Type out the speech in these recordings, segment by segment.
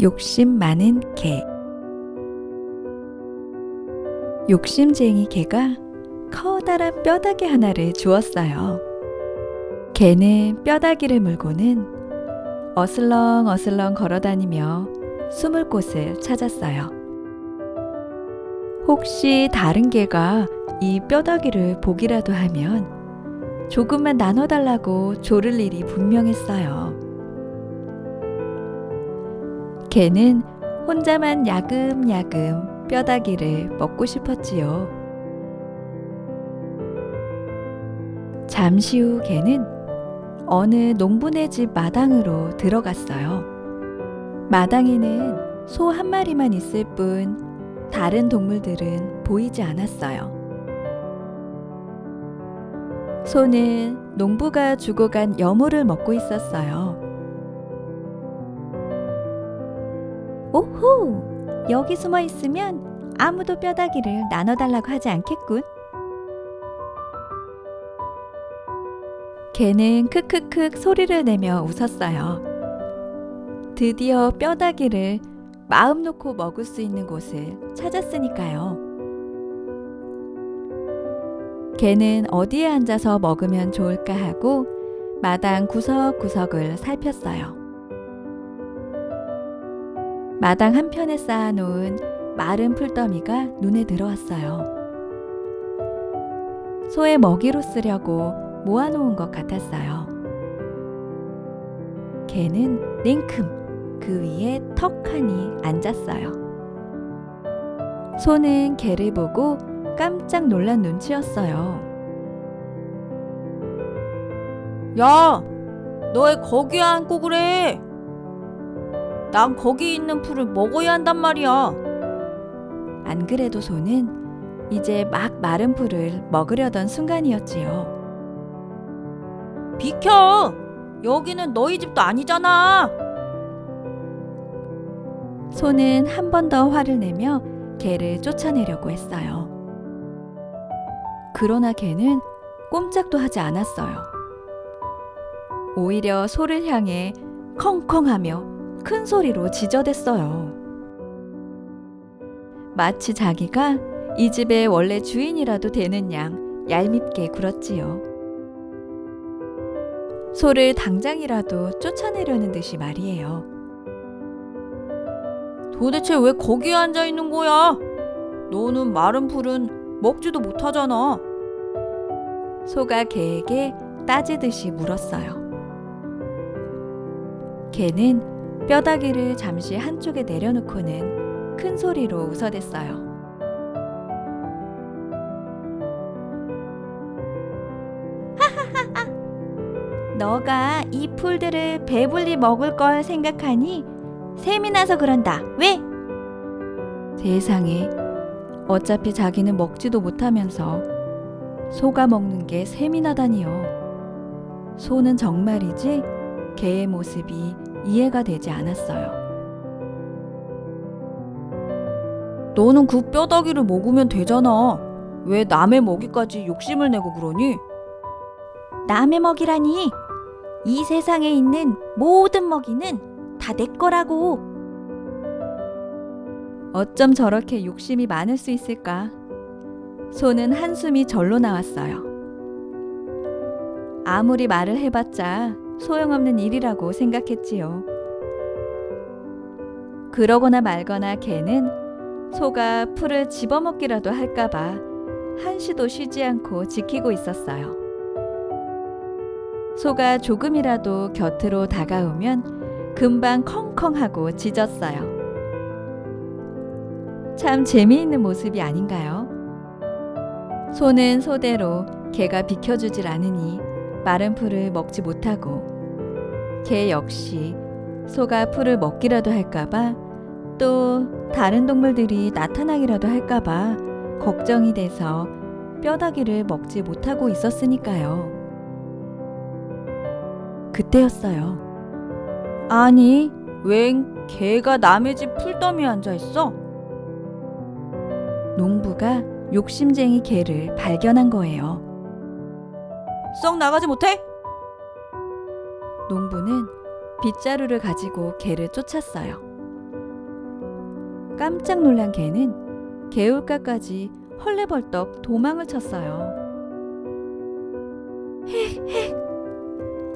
욕심 많은 개. 욕심쟁이 개가 커다란 뼈다귀 하나를 주었어요. 개는 뼈다귀를 물고는 어슬렁 어슬렁 걸어다니며 숨을 곳을 찾았어요. 혹시 다른 개가 이 뼈다귀를 보기라도 하면 조금만 나눠달라고 조를 일이 분명했어요. 개는 혼자만 야금야금 뼈다귀를 먹고 싶었지요. 잠시 후 개는 어느 농부네 집 마당으로 들어갔어요. 마당에는 소 한 마리만 있을 뿐 다른 동물들은 보이지 않았어요. 소는 농부가 주고 간 여물을 먹고 있었어요. 오호! 여기 숨어 있으면 아무도 뼈다귀를 나눠달라고 하지 않겠군. 개는 크크크 소리를 내며 웃었어요. 드디어 뼈다귀를 마음 놓고 먹을 수 있는 곳을 찾았으니까요. 개는 어디에 앉아서 먹으면 좋을까 하고 마당 구석구석을 살폈어요. 마당 한편에 쌓아놓은 마른 풀더미가 눈에 들어왔어요. 소의 먹이로 쓰려고 모아놓은 것 같았어요. 개는 냉큼 그 위에 턱하니 앉았어요. 소는 개를 보고 깜짝 놀란 눈치였어요. 야, 너왜 거기에 앉고 그래? 난 거기 있는 풀을 먹어야 한단 말이야. 안 그래도 소는 이제 막 마른 풀을 먹으려던 순간이었지요. 비켜! 여기는 너희 집도 아니잖아. 소는 한 번 더 화를 내며 개를 쫓아내려고 했어요. 그러나 개는 꼼짝도 하지 않았어요. 오히려 소를 향해 컹컹하며 큰 소리로 지저댔어요. 마치 자기가 이 집의 원래 주인이라도 되는 양 얄밉게 굴었지요. 소를 당장이라도 쫓아내려는 듯이 말이에요. 도대체 왜 거기에 앉아 있는 거야? 너는 마른 풀은 먹지도 못하잖아. 소가 개에게 따지듯이 물었어요. 개는 뼈다귀를 잠시 한쪽에 내려놓고는 큰 소리로 웃어댔어요. 너가 이 풀들을 배불리 먹을 걸 생각하니 셈이 나서 그런다. 왜? 세상에 어차피 자기는 먹지도 못하면서 소가 먹는 게 셈이 나다니요. 소는 정말이지 개의 모습이 이해가 되지 않았어요. 너는 그 뼈다귀를 먹으면 되잖아. 왜 남의 먹이까지 욕심을 내고 그러니? 남의 먹이라니 이 세상에 있는 모든 먹이는 다 내 거라고. 어쩜 저렇게 욕심이 많을 수 있을까? 소는 한숨이 절로 나왔어요. 아무리 말을 해봤자 소용없는 일이라고 생각했지요. 그러거나 말거나 개는 소가 풀을 집어먹기라도 할까봐 한시도 쉬지 않고 지키고 있었어요. 소가 조금이라도 곁으로 다가오면 금방 컹컹하고 짖었어요. 참 재미있는 모습이 아닌가요? 소는 소대로 개가 비켜주질 않으니 마른 풀을 먹지 못하고 개 역시 소가 풀을 먹기라도 할까봐 또 다른 동물들이 나타나기라도 할까봐 걱정이 돼서 뼈다귀를 먹지 못하고 있었으니까요. 그때였어요. 아니, 웬 개가 남의 집 풀더미에 앉아 있어? 농부가 욕심쟁이 개를 발견한 거예요. 썩 나가지 못해? 농부는 빗자루를 가지고 개를 쫓았어요. 깜짝 놀란 개는 개울가까지 헐레벌떡 도망을 쳤어요. 헥, 헥.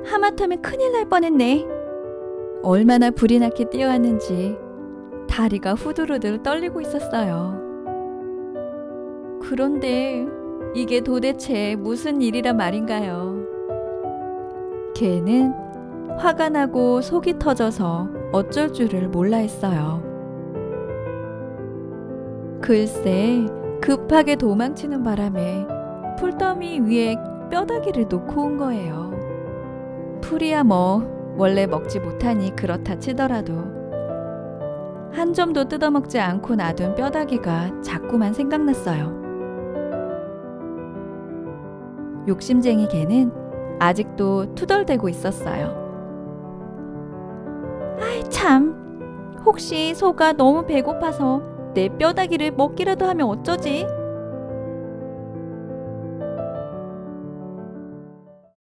하마터면 큰일 날 뻔했네. 얼마나 불이 나게 뛰어왔는지 다리가 후들후들 떨리고 있었어요. 그런데 이게 도대체 무슨 일이란 말인가요? 개는 화가 나고 속이 터져서 어쩔 줄을 몰라 했어요. 글쎄, 급하게 도망치는 바람에 풀더미 위에 뼈다귀를 놓고 온 거예요. 풀이야 뭐 원래 먹지 못하니 그렇다 치더라도 한 점도 뜯어먹지 않고 놔둔 뼈다귀가 자꾸만 생각났어요. 욕심쟁이 개는 아직도 투덜대고 있었어요. 아이 참, 혹시 소가 너무 배고파서 내 뼈다귀를 먹기라도 하면 어쩌지?